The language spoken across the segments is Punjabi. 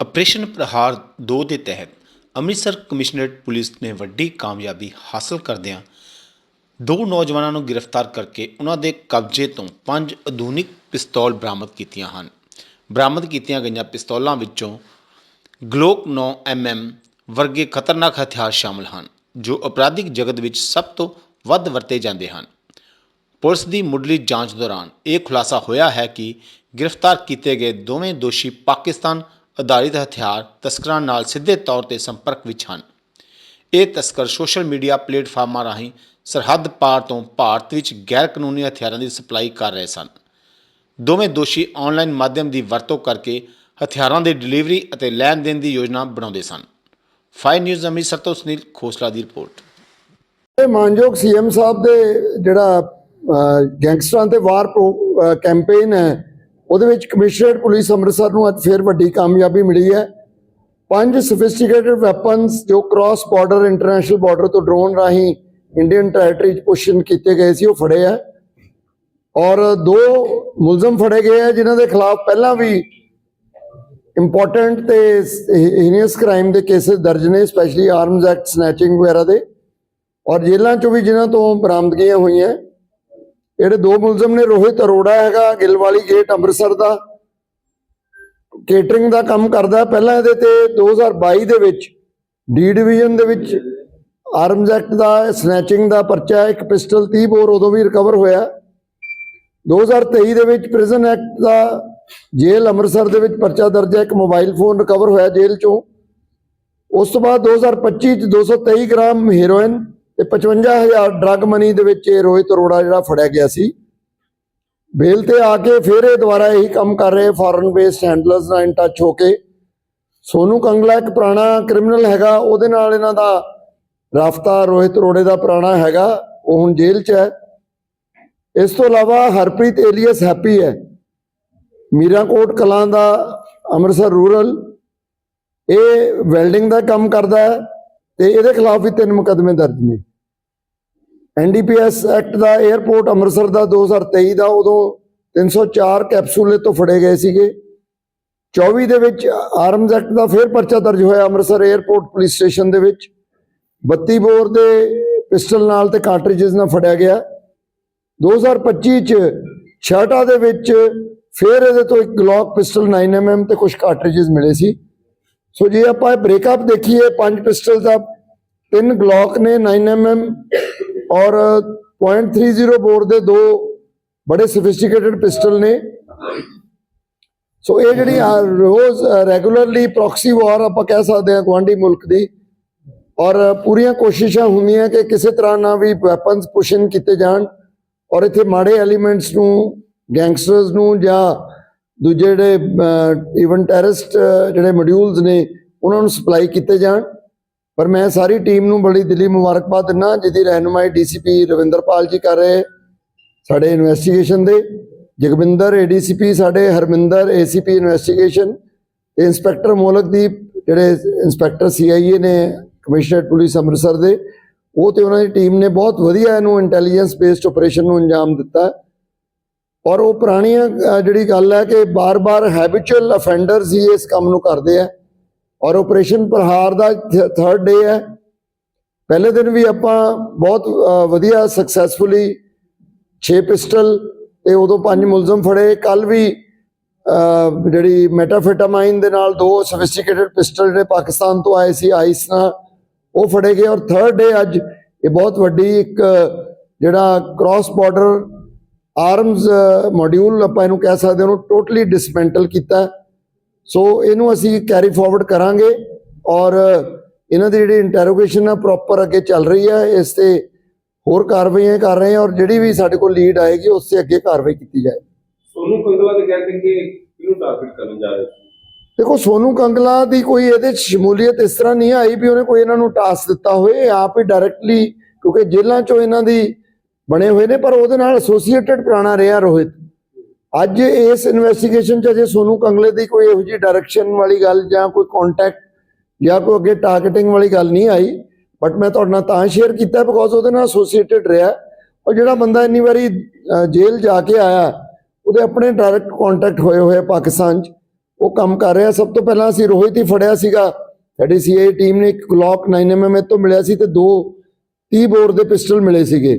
ਆਪਰੇਸ਼ਨ ਪ੍ਰਹਾਰ 2 ਦੇ ਤਹਿਤ ਅੰਮ੍ਰਿਤਸਰ ਕਮਿਸ਼ਨਰੇਟ ਪੁਲਿਸ ਨੇ ਵੱਡੀ ਕਾਮਯਾਬੀ ਹਾਸਲ ਕਰਦਿਆਂ ਦੋ ਨੌਜਵਾਨਾਂ ਨੂੰ ਗ੍ਰਿਫਤਾਰ ਕਰਕੇ ਉਹਨਾਂ ਦੇ ਕਬਜ਼ੇ ਤੋਂ ਪੰਜ ਆਧੁਨਿਕ ਪਿਸਤੌਲ ਬਰਾਮਦ ਕੀਤੀਆਂ ਹਨ। ਬਰਾਮਦ ਕੀਤੀਆਂ ਗਈਆਂ ਪਿਸਤੌਲਾਂ ਵਿੱਚੋਂ ਗਲੋਕ 9 mm ਵਰਗੇ ਖਤਰਨਾਕ ਹਥਿਆਰ ਸ਼ਾਮਲ ਹਨ, ਜੋ ਅਪਰਾਧਿਕ ਜਗਤ ਵਿੱਚ ਸਭ ਤੋਂ ਵੱਧ ਵਰਤੇ ਜਾਂਦੇ ਹਨ। ਪੁਲਿਸ ਦੀ ਮੁੱਢਲੀ ਜਾਂਚ ਦੌਰਾਨ ਇਹ ਖੁਲਾਸਾ ਹੋਇਆ ਹੈ ਕਿ ਗ੍ਰਿਫਤਾਰ ਕੀਤੇ ਗਏ ਦੋਵੇਂ ਦੋਸ਼ੀ ਪਾਕਿਸਤਾਨ ਆਧਾਰਿਤ ਹਥਿਆਰ ਤਸਕਰਾਂ ਨਾਲ ਸਿੱਧੇ ਤੌਰ ਤੇ ਸੰਪਰਕ ਵਿੱਚ ਹਨ। ਇਹ ਤਸਕਰ ਸੋਸ਼ਲ ਮੀਡੀਆ ਪਲੇਟਫਾਰਮਾਂ ਰਾਹੀਂ ਸਰਹੱਦ ਪਾਰ ਤੋਂ ਭਾਰਤ ਵਿੱਚ ਗੈਰ ਕਾਨੂੰਨੀ ਹਥਿਆਰਾਂ ਦੀ ਸਪਲਾਈ ਕਰ ਰਹੇ ਸਨ। ਦੋਵੇਂ ਦੋਸ਼ੀ ਆਨਲਾਈਨ ਮਾਧਿਅਮ ਦੀ ਵਰਤੋਂ ਕਰਕੇ ਹਥਿਆਰਾਂ ਦੀ ਡਿਲੀਵਰੀ ਅਤੇ ਲੈਣ ਦੇਣ ਦੀ ਯੋਜਨਾ ਬਣਾਉਂਦੇ ਸਨ। ਫਾਈਵ ਨਿਊਜ਼ ਅੰਮ੍ਰਿਤਸਰ ਤੋਂ ਸੁਨੀਲ ਖੋਸਲਾ ਦੀ ਰਿਪੋਰਟ। ਇਹ ਮਾਨਯੋਗ ਸੀਐਮ ਸਾਹਿਬ ਦੇ ਜਿਹੜਾ ਗੈਂਗਸਟਰਾਂ ਤੇ ਵਾਰ ਕੈਂਪੇਨ ਹੈ ਉਹਦੇ ਵਿੱਚ ਕਮਿਸ਼ਨਰੇਟ ਪੁਲਿਸ ਅੰਮ੍ਰਿਤਸਰ ਨੂੰ ਅੱਜ ਫੇਰ ਵੱਡੀ ਕਾਮਯਾਬੀ ਮਿਲੀ ਹੈ। ਪੰਜ ਸੋਫਿਸਟੀਕੇਟਡ ਵੈਪਨਸ ਜੋ ਕ੍ਰਾਸ ਬਾਰਡਰ ਇੰਟਰਨੈਸ਼ਨਲ ਬਾਰਡਰ ਤੋਂ ਡਰੋਨ ਰਾਹੀਂ ਇੰਡੀਅਨ ਟੈਰੀਟਰੀ 'ਚ ਪੁਸ਼ਨ ਕੀਤੇ ਗਏ ਸੀ, ਉਹ ਫੜੇ ਆ। ਔਰ ਦੋ ਮੁਲਜ਼ਮ ਫੜੇ ਗਏ ਆ, ਜਿਨ੍ਹਾਂ ਦੇ ਖਿਲਾਫ ਪਹਿਲਾਂ ਵੀ ਇੰਪੋਰਟੈਂਟ ਤੇ ਹੀਨੀਅਸ ਕ੍ਰਾਈਮ ਦੇ ਕੇसेस ਦਰਜ ਨੇ ਸਪੈਸ਼ਲੀ ਆਰਮਸ ਐਕਟ ਸਨੈਚਿੰਗ ਵਗੈਰਾ ਦੇ। ਔਰ ਜੇਲ੍ਹਾਂ ਚੋਂ ਵੀ ਜਿਨ੍ਹਾਂ ਤੋਂ ਬਰਾਮਦਗੀਆਂ ਹੋਈਆਂ ਜਿਹੜੇ ਦੋ ਮੁਲਜ਼ਮ ਨੇ, ਰੋਹਿਤ ਅਰੋੜਾ ਹੈਗਾ, ਗਿਲਵਾਲੀ ਗੇਟ, ਅੰਮ੍ਰਿਤਸਰ ਦਾ ਕੇਟਰਿੰਗ ਦਾ ਕੰਮ ਕਰਦਾ। ਪਹਿਲਾਂ ਇਹਦੇ ਤੇ 2022 ਦੇ ਵਿੱਚ ਡੀ ਡਿਵੀਜ਼ਨ ਦੇ ਵਿੱਚ ਆਰਮਸ ਐਕਟ ਦਾ ਸਨੈਚਿੰਗ ਦਾ ਪਰਚਾ, ਇੱਕ ਪਿਸਟਲ 30 ਬੋਰ ਉਦੋਂ ਵੀ ਰਿਕਵਰ ਹੋਇਆ। 2023 ਦੇ ਵਿੱਚ ਪ੍ਰਿਜ਼ਨ ਐਕਟ ਦਾ ਜੇਲ੍ਹ ਅੰਮ੍ਰਿਤਸਰ ਦੇ ਵਿੱਚ ਪਰਚਾ ਦਰਜ ਹੈ, ਇੱਕ ਮੋਬਾਈਲ ਫੋਨ ਰਿਕਵਰ ਹੋਇਆ ਜੇਲ੍ਹ ਚੋਂ। ਉਸ ਤੋਂ ਬਾਅਦ 2025 ਚ 223 ਗ੍ਰਾਮ ਹੈਰੋਇਨ ਤੇ 55000 ਡਰੱਗ ਮਨੀ ਦੇ ਵਿੱਚ ਇਹ ਰੋਹਿਤ ਅਰੋੜਾ ਜਿਹੜਾ ਫੜਿਆ ਗਿਆ ਸੀ। ਬੇਲ ਤੇ ਆ ਕੇ ਫਿਰ ਇਹ ਦੁਬਾਰਾ ਇਹੀ ਕੰਮ ਕਰ ਰਹੇ ਫੋਰਨ ਬੇਸਡ ਹੈਂਡਲਰਸ ਨਾਲ ਇਨ ਟੱਚ ਹੋ ਕੇ। ਸੋਨੂ ਕੰਗਲਾ ਇੱਕ ਪੁਰਾਣਾ ਕ੍ਰਿਮੀਨਲ ਹੈਗਾ, ਉਹਦੇ ਨਾਲ ਇਹਨਾਂ ਦਾ ਰਾਫਤਾ ਰੋਹਿਤ ਅਰੋੜੇ ਦਾ ਪੁਰਾਣਾ ਹੈਗਾ, ਉਹ ਹੁਣ ਜੇਲ੍ਹ 'ਚ ਹੈ। ਇਸ ਤੋਂ ਇਲਾਵਾ ਹਰਪ੍ਰੀਤ ਏਲੀਅਸ ਹੈਪੀ ਹੈ। ਮੀਰਾਕੋਟ ਕਲਾਂ ਦਾ ਅੰਮ੍ਰਿਤਸਰ ਰੂਰਲ। ਇਹ ਵੈਲਡਿੰਗ ਦਾ ਕੰਮ ਕਰਦਾ ਹੈ ਤੇ ਇਹਦੇ ਖਿਲਾਫ ਵੀ ਤਿੰਨ ਮੁਕੱਦਮੇ ਦਰਜ ਨੇ। ਐਨਡੀਪੀਐਸ ਐਕਟ ਦਾ 에ਅਰਪੋਰਟ ਅੰਮ੍ਰਿਤਸਰ ਦਾ 2023 ਦਾ ਉਦੋਂ 304 ਕੈਪਸੂਲੇ ਤੋਂ ਫੜੇ ਗਏ ਸੀਗੇ। 24 ਦੇ ਵਿੱਚ ਆਰਮਜ਼ ਐਕਟ ਦਾ ਫਿਰ ਪਰਚਾ ਦਰਜ ਹੋਇਆ ਅੰਮ੍ਰਿਤਸਰ 에ਅਰਪੋਰਟ ਪੁਲਿਸ ਸਟੇਸ਼ਨ ਦੇ ਵਿੱਚ। 32 ਬੋਰ ਦੇ ਪਿਸਟਲ ਨਾਲ ਤੇ ਕਾਰਟ੍ਰਿਜਸ ਨਾਲ ਫੜਿਆ ਗਿਆ। 2025 ਚ ਛਾਟਾ ਦੇ ਵਿੱਚ ਫਿਰ ਇਹਦੇ ਤੋਂ ਇੱਕ ਗਲੌਕ ਪਿਸਟਲ 9mm ਤੇ ਕੁਝ ਕਾਰਟ੍ਰਿਜਸ ਮਿਲੇ ਸੀ। ਸੋ ਜੇ ਆਪਾਂ ਇਹ ਬ੍ਰੇਕਅਪ ਦੇਖੀਏ, ਪੰਜ ਪਿਸਟਲ ਦਾ ਤਿੰਨ ਗਲੌਕ ਨੇ 9mm ਔਰ .30 ਬੋਰ ਦੇ ਦੋ ਬੜੇ ਸੋਫਿਸਟੀਕੇਟਡ ਪਿਸਟਲ ਨੇ। ਸੋ ਇਹ ਜਿਹੜੀ ਰੋਜ਼ ਰੈਗੂਲਰਲੀ ਪ੍ਰੋਕਸੀ ਵਾਰ ਆਪਾਂ ਕਹਿ ਸਕਦੇ ਹਾਂ ਗਵਾਂਢੀ ਮੁਲਕ ਦੀ। ਔਰ ਪੂਰੀਆਂ ਕੋਸ਼ਿਸ਼ਾਂ ਹੁੰਦੀਆਂ ਕਿ ਕਿਸੇ ਤਰ੍ਹਾਂ ਨਾਲ ਵੀ ਵੈਪਨਸ ਪੁਸ਼ਨ ਕੀਤੇ ਜਾਣ। ਔਰ ਇੱਥੇ ਮਾੜੇ ਐਲੀਮੈਂਟਸ ਨੂੰ ਗੈਂਗਸਟਰਸ ਨੂੰ ਜਾਂ ਦੂਜੇ ਜਿਹੜੇ ਇਵਨ ਟੈਰਰਿਸਟ ਜਿਹੜੇ ਮੋਡਿਊਲਸ ਨੇ, ਉਹਨਾਂ ਨੂੰ ਸਪਲਾਈ ਕੀਤੇ ਜਾਣ। ਪਰ ਮੈਂ ਸਾਰੀ ਟੀਮ ਨੂੰ ਬੜੀ ਦਿਲੀ ਮੁਬਾਰਕਬਾਦ ਦਿੰਦਾ ਜਿਹਦੀ ਰਹਿਨੁਮਾਈ ਡੀਸੀਪੀ ਰਵਿੰਦਰਪਾਲ ਜੀ ਕਰ ਰਹੇ, ਸਾਡੇ ਇਨਵੈਸਟੀਗੇਸ਼ਨ ਦੇ। ਜਗਵਿੰਦਰ ਏਡੀਸੀਪੀ ਸਾਡੇ ਹਰਮਿੰਦਰ ਏਸੀਪੀ ਇਨਵੈਸਟੀਗੇਸ਼ਨ ਤੇ ਇੰਸਪੈਕਟਰ ਮੋਲਕਦੀਪ, ਜਿਹੜੇ ਇੰਸਪੈਕਟਰ ਸੀਆਈਏ ਨੇ ਕਮਿਸ਼ਨਰ ਪੁਲਿਸ ਅੰਮ੍ਰਿਤਸਰ ਦੇ, ਉਹ ਤੇ ਉਹਨਾਂ ਦੀ ਟੀਮ ਨੇ ਬਹੁਤ ਵਧੀਆ ਇਹਨੂੰ ਇੰਟੈਲੀਜੈਂਸ ਬੇਸਡ ਆਪਰੇਸ਼ਨ ਨੂੰ ਅੰਜਾਮ ਦਿੱਤਾ। ਔਰ ਉਹ ਪੁਰਾਣੀਆਂ ਜਿਹੜੀ ਗੱਲ ਹੈ ਕਿ ਬਾਰ-ਬਾਰ ਹੈਬਿਚੁਅਲ ਅਫੈਂਡਰਸ ਹੀ ਇਸ ਕੰਮ ਨੂੰ ਕਰਦੇ ਆ। ਔਰ ਆਪਰੇਸ਼ਨ ਪ੍ਰਹਾਰ ਦਾ ਥਰਡ ਡੇ ਹੈ। ਪਹਿਲੇ ਦਿਨ ਵੀ ਆਪਾਂ ਬਹੁਤ ਵਧੀਆ ਸਕਸੈਸਫੁਲੀ 6 ਪਿਸਟਲ ਤੇ ਉਦੋਂ ਪੰਜ ਮੁਲਜ਼ਮ ਫੜੇ। ਕੱਲ ਵੀ ਜਿਹੜੀ ਮੈਟਾਫੈਟਾਮਾਈਨ ਦੇ ਨਾਲ ਦੋ ਸੋਫਿਸਟੀਕੇਟਡ ਪਿਸਟਲ ਜਿਹੜੇ ਪਾਕਿਸਤਾਨ ਤੋਂ ਆਏ ਸੀ ਆਈਸ ਨਾਲ, ਉਹ ਫੜੇ ਗਏ। ਔਰ ਥਰਡ ਡੇ ਅੱਜ ਇਹ ਬਹੁਤ ਵੱਡੀ ਇੱਕ, ਜਿਹੜਾ ਕ੍ਰਾਸ ਬਾਰਡਰ ਆਰਮਸ ਮੋਡਿਊਲ ਆਪਾਂ ਇਹਨੂੰ ਕਹਿ ਸਕਦੇ ਹਾਂ, ਉਹਨੂੰ ਟੋਟਲੀ ਡਿਸਮੈਂਟਲ ਕੀਤਾ। ਸੋ ਇਹਨੂੰ ਅਸੀਂ ਕੈਰੀ ਫਾਰਵਰਡ ਕਰਾਂਗੇ ਔਰ ਇਹਨਾਂ ਦੀ ਜਿਹੜੀ ਇੰਟਰੋਗੇਸ਼ਨ ਹੈ ਪ੍ਰੋਪਰ ਅੱਗੇ ਚੱਲ ਰਹੀ ਹੈ ਇਸ ਤੇ ਹੋਰ ਕਾਰਵਾਈਆਂ ਕਰ ਰਹੇ ਹਾਂ ਔਰ ਜਿਹੜੀ ਵੀ ਸਾਡੇ ਕੋਲ ਲੀਡ ਆਏਗੀ ਉਸ ਤੇ ਅੱਗੇ ਕਾਰਵਾਈ ਕੀਤੀ ਜਾਏ। ਸੋਨੂੰ ਕੰਗਲਾ ਦੇ ਕਹਿੰਦੇ ਕਿ ਕਿਹਨੂੰ ਟਾਰਗੇਟ ਕਰਨ ਜਾ ਰਹੇ ਸੀ। ਦੇਖੋ ਸੋਨੂ ਕੰਗਲਾ ਦੀ ਕੋਈ ਇਹਦੇ ਚ ਸ਼ਮੂਲੀਅਤ ਇਸ ਤਰ੍ਹਾਂ ਨਹੀਂ ਆਈ ਵੀ ਉਹਨੇ ਕੋਈ ਇਹਨਾਂ ਨੂੰ ਟਾਸਕ ਦਿੱਤਾ ਹੋਵੇ ਇਹ ਆਪ ਹੀ ਡਾਇਰੈਕਟਲੀ ਕਿਉਂਕਿ ਜੇਲ੍ਹਾਂ ਚੋਂ ਇਹਨਾਂ ਦੀ ਬਣੇ ਹੋਏ ਨੇ ਪਰ ਉਹਦੇ ਨਾਲ ਐਸੋਸੀਏਟਡ ਪੁਰਾਣਾ ਰਿਹਾ ਰੋਹਿਤ। ਅੱਜ ਇਸ ਇਨਵੈਸਟੀਗੇਸ਼ਨ ਚ ਅਜੇ ਸੋਨੂ ਕੰਗਲੇ ਦੀ ਕੋਈ ਇਹੋ ਜਿਹੀ ਡਾਇਰੈਕਸ਼ਨ ਵਾਲੀ ਗੱਲ ਜਾਂ ਕੋਈ ਕੰਟੈਕਟ ਜਾਂ ਕੋਈ ਅੱਗੇ ਟਾਰਗੇਟਿੰਗ ਵਾਲੀ ਗੱਲ ਨਹੀਂ ਆਈ। ਬਟ ਮੈਂ ਤੁਹਾਡੇ ਨਾਲ ਤਾਂ ਸ਼ੇਅਰ ਕੀਤਾ ਬਿਕੋਜ਼ ਉਹਦੇ ਨਾਲ ਐਸੋਸੀਏਟਡ ਰਿਹਾ। ਉਹ ਜਿਹੜਾ ਬੰਦਾ ਇੰਨੀ ਵਾਰੀ ਜੇਲ੍ਹ ਜਾ ਕੇ ਆਇਆ, ਉਹਦੇ ਆਪਣੇ ਡਾਇਰੈਕਟ ਕੰਟੈਕਟ ਹੋਏ ਹੋਏ ਪਾਕਿਸਤਾਨ 'ਚ। ਉਹ ਕੰਮ ਕਰ ਰਿਹਾ। ਸਭ ਤੋਂ ਪਹਿਲਾਂ ਅਸੀਂ ਰੋਹਿਤ ਹੀ ਫੜਿਆ ਸੀਗਾ। ਸਾਡੀ ਸੀਆਈ ਟੀਮ ਨੇ ਇੱਕ ਗਲੌਕ 9mm ਤੋਂ ਮਿਲਿਆ ਸੀ ਤੇ ਦੋ 30 ਬੋਰ ਦੇ ਪਿਸਟਲ ਮਿਲੇ ਸੀਗੇ।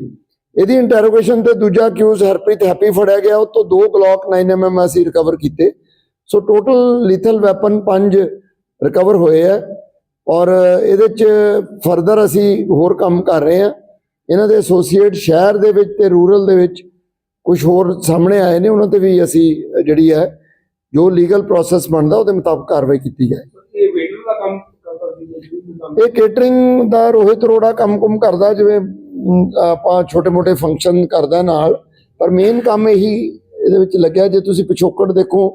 ਇਹਦੀ ਇੰਟਰੋਗੇਸ਼ਨ ਤੇ ਦੂਜਾ ਅਕਿਊਜ਼ ਹਰਪ੍ਰੀਤ ਹੈਪੀ ਫੜਿਆ ਗਿਆ ਉਹ ਤੋਂ ਦੋ ਗਲੌਕ 9mm ਅਸੀਂ ਰਿਕਵਰ ਕੀਤੇ। ਸੋ ਟੋਟਲ ਲੀਥਲ ਵੈਪਨ ਪੰਜ ਰਿਕਵਰ ਹੋਏ ਆ। ਔਰ ਇਹਦੇ ਚ ਫਰਦਰ ਅਸੀਂ ਹੋਰ ਕੰਮ ਕਰ ਰਹੇ ਹਾਂ। ਇਹਨਾਂ ਦੇ ਐਸੋਸੀਏਟ ਸ਼ਹਿਰ ਦੇ ਵਿੱਚ ਤੇ ਰੂਰਲ ਦੇ ਵਿੱਚ ਕੁਝ ਹੋਰ ਸਾਹਮਣੇ ਆਏ ਨੇ ਉਹਨਾਂ ਤੇ ਵੀ ਅਸੀਂ ਜਿਹੜੀ ਹੈ ਜੋ ਲੀਗਲ ਪ੍ਰੋਸੈਸ ਬਣਦਾ ਉਹਦੇ ਮੁਤਾਬਕ ਕਾਰਵਾਈ ਕੀਤੀ ਜਾਏ। ਇਹ ਵੇਟਰ ਦਾ ਕੰਮ ਕਰਦਾ ਸੀ ਜੀ ਕੰਮ? ਇਹ ਕੇਟਰਿੰਗ ਦਾ ਰੋਹਿਤ ਰੋੜਾ ਕੰਮ-ਕੁਮ ਕਰਦਾ ਜਿਵੇਂ ਆਪਾਂ ਛੋਟੇ-ਮੋਟੇ ਫੰਕਸ਼ਨ ਕਰਦਾ ਨਾਲ ਪਰ ਮੇਨ ਕੰਮ ਇਹੀ ਇਹਦੇ ਵਿੱਚ ਲੱਗਿਆ ਜੇ ਤੁਸੀਂ ਪਿਛੋਕੜ ਦੇਖੋ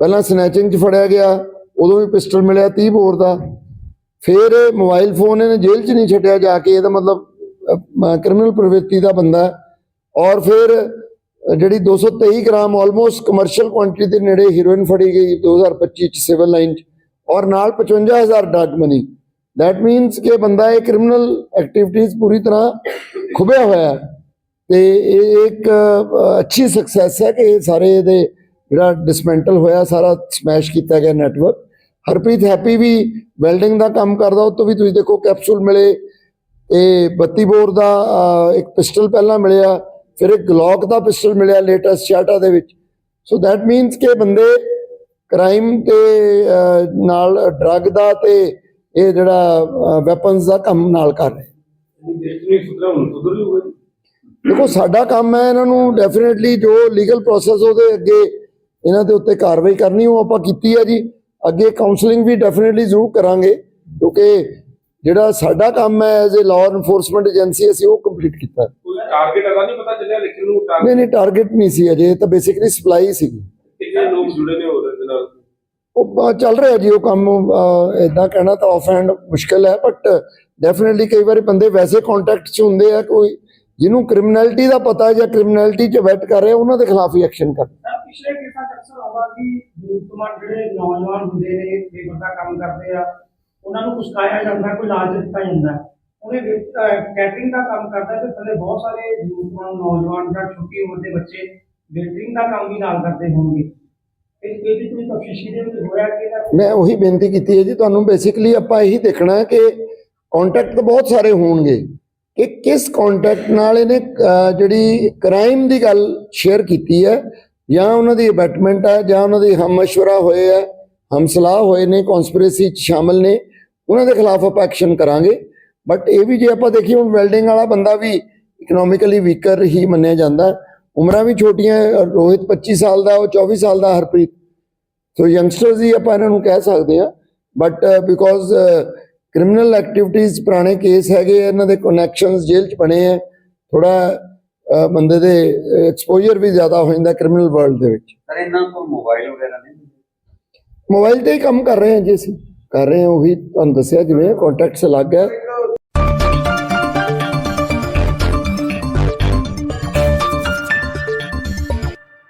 ਪਹਿਲਾਂ ਸਨੈਚਿੰਗ 'ਚ ਫੜਿਆ ਗਿਆ ਉਦੋਂ ਵੀ ਪਿਸਟਲ ਮਿਲਿਆ 30 ਬੋਰ ਦਾ ਫਿਰ ਮੋਬਾਈਲ ਫੋਨ ਇਹਨੇ ਜੇਲ੍ਹ 'ਚ ਨਹੀਂ ਛੱਡਿਆ ਜਾ ਕੇ ਇਹਦਾ ਮਤਲਬ ਕ੍ਰਿਮੀਨਲ ਪ੍ਰਵਿਰਤੀ ਦਾ ਬੰਦਾ ਔਰ ਫਿਰ ਅ, ਜਿਹੜੀ 223 ਗ੍ਰਾਮ ਆਲਮੋਸਟ ਕਮਰਸ਼ੀਅਲ ਕੁਆਂਟੀਟੀ ਦੇ ਨੇੜੇ ਹੀਰੋਇਨ ਫੜੀ ਗਈ 2025 ਚ ਸਿਵਲ ਲਾਈਨ 'ਚ ਔਰ ਨਾਲ 55000 ਡਰਗ ਮਨੀ ਦੈਟ ਮੀਨਸ ਕਿ ਬੰਦਾ ਇਹ ਕ੍ਰਿਮੀਨਲ ਐਕਟੀਵਿਟੀਜ਼ ਪੂਰੀ ਤਰ੍ਹਾਂ ਖੁਬਿਆ ਹੋਇਆ ਹੈ ਤੇ ਇਹ ਇੱਕ ਅੱਛੀ ਸਕਸੈਸ ਹੈ ਕਿ ਇਹ ਸਾਰੇ ਇਹਦੇ ਜਿਹੜਾ ਡਿਸਮੈਂਟਲ ਹੋਇਆ, ਸਾਰਾ ਸਮੈਸ਼ ਕੀਤਾ ਗਿਆ ਨੈਟਵਰਕ ਹਰਪ੍ਰੀਤ ਹੈਪੀ ਵੀ ਵੈਲਡਿੰਗ ਦਾ ਕੰਮ ਕਰਦਾ, ਉਹ ਤੋਂ ਵੀ ਤੁਸੀਂ ਦੇਖੋ ਕੈਪਸੂਲ ਮਿਲੇ ਇਹ 32 ਬੋਰ ਦਾ ਇੱਕ ਪਿਸਟਲ ਪਹਿਲਾਂ ਮਿਲਿਆ, ਫਿਰ ਇੱਕ ਗਲੌਕ ਦਾ ਪਿਸਟਲ ਮਿਲਿਆ ਲੇਟੈਸਟ ਚਾਟਾ ਦੇ ਵਿੱਚ। ਸੋ ਦੈਟ ਮੀਨਸ ਕਿ ਬੰਦੇ ਕ੍ਰਾਈਮ ਤੇ ਨਾਲ ਡਰੱਗ ਦਾ ਤੇ ਇਹ ਜਿਹੜਾ ਵੈਪਨਸ ਦਾ ਕੰਮ ਨਾਲ ਕਰ ਰਹੇ। ਦੇਖੋ ਸਾਡਾ ਕੰਮ ਹੈ ਇਹਨਾਂ ਨੂੰ ਡੈਫੀਨਿਟਲੀ ਜੋ ਲੀਗਲ ਪ੍ਰੋਸੈਸ ਉਹਦੇ ਅੱਗੇ ਇਹਨਾਂ ਦੇ ਉੱਤੇ ਕਾਰਵਾਈ ਕਰਨੀ ਉਹ ਆਪਾਂ ਕੀਤੀ ਹੈ ਜੀ। ਅੱਗੇ ਕਾਉਂਸਲਿੰਗ ਵੀ ਡੈਫੀਨਿਟਲੀ ਜ਼ਰੂਰ ਕਰਾਂਗੇ ਕਿਉਂਕਿ ਜਿਹੜਾ ਸਾਡਾ ਕੰਮ ਹੈ as a law enforcement agency ਅਸੀਂ ਉਹ ਕੰਪਲੀਟ ਕੀਤਾ ਕੋਈ ਟਾਰਗੇਟ ਅਦਾ ਨਹੀਂ ਪਤਾ ਚੱਲਿਆ ਲੇਕਿਨ ਉਹ ਨਹੀਂ ਟਾਰਗੇਟ ਨਹੀਂ ਟਾਰਗੇਟ ਨਹੀਂ ਸੀ ਅਜੇ ਤਾਂ ਬੇਸਿਕਲੀ ਸਪਲਾਈ ਸੀਗੀ ਕਿੰਨੇ ਲੋਕ ਜੁੜੇ ਨੇ ਹੋਰ ਇਹਦੇ ਨਾਲ? ਉਹ ਚੱਲ ਰਿਹਾ ਜੀ ਉਹ ਕੰਮ ਇਦਾਂ ਕਹਿਣਾ ਤਾਂ ਆਫ ਹੈਂਡ ਮੁਸ਼ਕਲ ਹੈ ਬਟ ਡੈਫੀਨਿਟਲੀ ਕਈ ਵਾਰੀ ਬੰਦੇ ਵੈਸੇ ਕੰਟੈਕਟ 'ਚ ਹੁੰਦੇ ਆ ਕੋਈ ਜਿਹਨੂੰ ਕ੍ਰਿਮੀਨੈਲਿਟੀ ਦਾ ਪਤਾ ਹੈ ਜਾਂ ਕ੍ਰਿਮੀਨੈਲਿਟੀ 'ਚ ਵੈਟ ਕਰ ਰਿਹਾ ਉਹਨਾਂ ਦੇ ਖਿਲਾਫ ਹੀ ਐਕਸ਼ਨ ਕਰ। ਸਰ ਪਿਛਲੇ ਕੇਸਾਂ 'ਚ ਅਕਸਰ ਆਉਂਦਾ ਕਿ ਜ਼ਰੂਰਤਮੰਦ ਜਿਹੜੇ ਨੌਜਵਾਨ ਹੁੰਦੇ ਨੇ ਲੇਬਰ ਦਾ ਕੰਮ ਕਰਦੇ ਆ ਉਹਨਾਂ ਨੂੰ ਕੁਸਕਾਇਆ ਜਾਂਦਾ ਕੋਈ ਲਾਲਚ ਦਿੱਤਾ ਜਾਂਦਾ। ਉਹਨੇ ਕੈਟਰਿੰਗ ਦਾ ਕੰਮ ਕਰਦਾ ਤੇ ਥੱਲੇ ਬਹੁਤ ਸਾਰੇ ਜ਼ਰੂਰਤਮੰਦ ਨੌਜਵਾਨ ਜਾਂ ਛੋਟੀ ਉਮਰ ਦੇ ਬੱਚੇ ਵੇਟਰਿੰਗ ਦਾ ਕੰਮ ਵੀ ਨਾਲ ਕਰਦੇ ਹੋਣਗੇ। ਮੈਂ ਉਹੀ ਬੇਨਤੀ ਕੀਤੀ ਹੈ ਜੀ ਤੁਹਾਨੂੰ ਬੇਸਿਕਲੀ ਆਪਾਂ ਇਹੀ ਦੇਖਣਾ ਹੈ ਕਿ ਕੰਟੈਕਟ ਤਾਂ ਬਹੁਤ ਸਾਰੇ ਹੋਣਗੇ ਕਿ ਕਿਸ ਕੰਟੈਕਟ ਨਾਲ ਇਹਨੇ ਜਿਹੜੀ ਕ੍ਰਾਈਮ ਦੀ ਗੱਲ ਸ਼ੇਅਰ ਕੀਤੀ ਹੈ, ਜਾਂ ਉਹਨਾਂ ਦੀ ਅਬੈਟਮੈਂਟ ਹੈ, ਜਾਂ ਉਹਨਾਂ ਦੀ ਹਮਸ਼ਵਰਾ ਹੋਏ ਹੈ ਹਮਸਲਾਹ ਹੋਏ ਨੇ ਕਨਸਪੀਰੇਸੀ ਚ ਸ਼ਾਮਲ ਨੇ, ਉਹਨਾਂ ਦੇ ਖਿਲਾਫ ਆਪਾਂ ਐਕਸ਼ਨ ਕਰਾਂਗੇ। ਬਟ ਇਹ ਵੀ ਜੇ ਆਪਾਂ ਦੇਖੀਏ, ਹੁਣ ਵੈਲਡਿੰਗ ਵਾਲਾ ਬੰਦਾ ਵੀ ਇਕਨੋਮਿਕਲੀ ਵੀਕਰ ਹੀ ਮੰਨਿਆ ਜਾਂਦਾ। ਉਮਰਾਂ ਵੀ ਛੋਟੀਆਂ, ਰੋਹਿਤ 25 ਸਾਲ ਦਾ, ਉਹ 24 ਸਾਲ ਦਾ ਹਰਪ੍ਰੀਤ। ਸੋ ਯੰਗਸਟਰਸ ਹੀ ਆਪਾਂ ਇਹਨਾਂ ਨੂੰ ਕਹਿ ਸਕਦੇ ਆ ਬਟ ਬਿਕੋਜ਼ ਕ੍ਰਿਮੀਨਲ ਐਕਟੀਵਿਟੀਜ਼ ਪੁਰਾਣੇ ਕੇਸ ਹੈਗੇ ਇਹਨਾਂ ਦੇ ਕਨੈਕਸ਼ਨਸ ਜੇਲ੍ਹ 'ਚ ਬਣੇ ਆ। ਥੋੜਾ ਬੰਦੇ ਦੇ ਐਕਸਪੋਜ਼ਰ ਵੀ ਜ਼ਿਆਦਾ ਹੋ ਜਾਂਦਾ ਕ੍ਰਿਮੀਨਲ ਵਰਲਡ ਦੇ ਵਿੱਚ। ਸਰ ਇਹਨਾਂ ਕੋਲ ਮੋਬਾਈਲ ਵਗੈਰਾ ਨਹੀਂ ਮੋਬਾਈਲ ਤੇ ਹੀ ਕੰਮ ਕਰ ਰਹੇ ਹਾਂ ਜੀ ਅਸੀਂ। ਕਰ ਰਹੇ ਹਾਂ ਉਹੀ ਤੁਹਾਨੂੰ ਦੱਸਿਆ ਜਿਵੇਂ ਕੰਟੈਕਟਸ ਅਲੱਗ ਹੈ